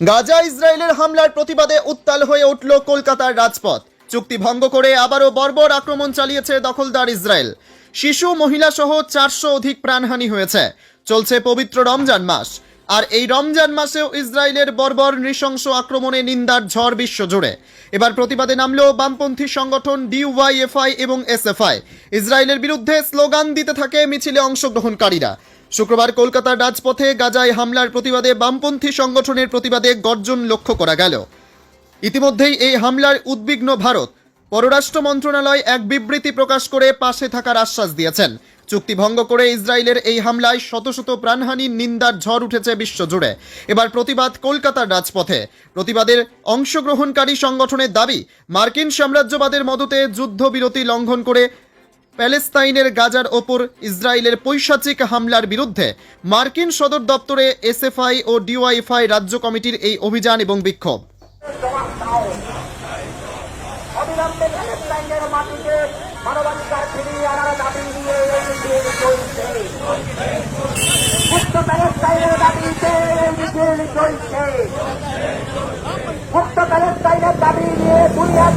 গাজা ইসরায়েলের হামলার প্রতিবাদে উত্তাল হয়ে উঠল কলকাতার রাজপথ। চুক্তি ভঙ্গ করে আবারও বর্বর আক্রমণ চালিয়েছে দখলদার ইসরায়েল। শিশু, মহিলা সহ চারশো অধিক প্রাণহানি হয়েছে। চলছে পবিত্র রমজান মাস। আর এই রমজান মাসেও ইসরায়েলের বর্বর নৃশংস আক্রমণে নিন্দার ঝড় বিশ্বজুড়ে এবার প্রতিবাদে নামল বামপন্থী সংগঠন ডিওয়াইএফআই এবং এসএফআই। ইসরায়েলের বিরুদ্ধে স্লোগান দিতে থাকে মিছিলে অংশগ্রহণকারীরা। শুক্রবার কলকাতার রাজপথে গাজায় হামলার প্রতিবাদে বামপন্থী সংগঠনের প্রতিবাদে গর্জন লক্ষ্য করা গেল। ইতিমধ্যেই এই হামলার উদ্বিগ্ন ভারত পররাষ্ট্র মন্ত্রণালয় এক বিবৃতি প্রকাশ করে পাশে থাকার আশ্বাস দিয়েছেন। চুক্তি ভঙ্গ করে ইসরায়েলের এই হামলায় শত শত প্রাণহানির নিন্দার ঝড় উঠেছে বিশ্বজুড়ে। এবার প্রতিবাদ কলকাতার রাজপথে। প্রতিবাদের অংশগ্রহণকারী সংগঠনের দাবি, মার্কিন সাম্রাজ্যবাদের মদতে যুদ্ধবিরতি লঙ্ঘন করে প্যালেস্তাইনের গাজার ওপর ইসরায়েলের পৈশাচিক হামলার বিরুদ্ধে মার্কিন সদর দপ্তরে এসএফআই ও ডিওয়াইফআই রাজ্য কমিটির এই অভিযান এবং বিক্ষোভ। মুক্ত প্যালেস্টাইনের দাবি নিয়ে প্রতিবাদ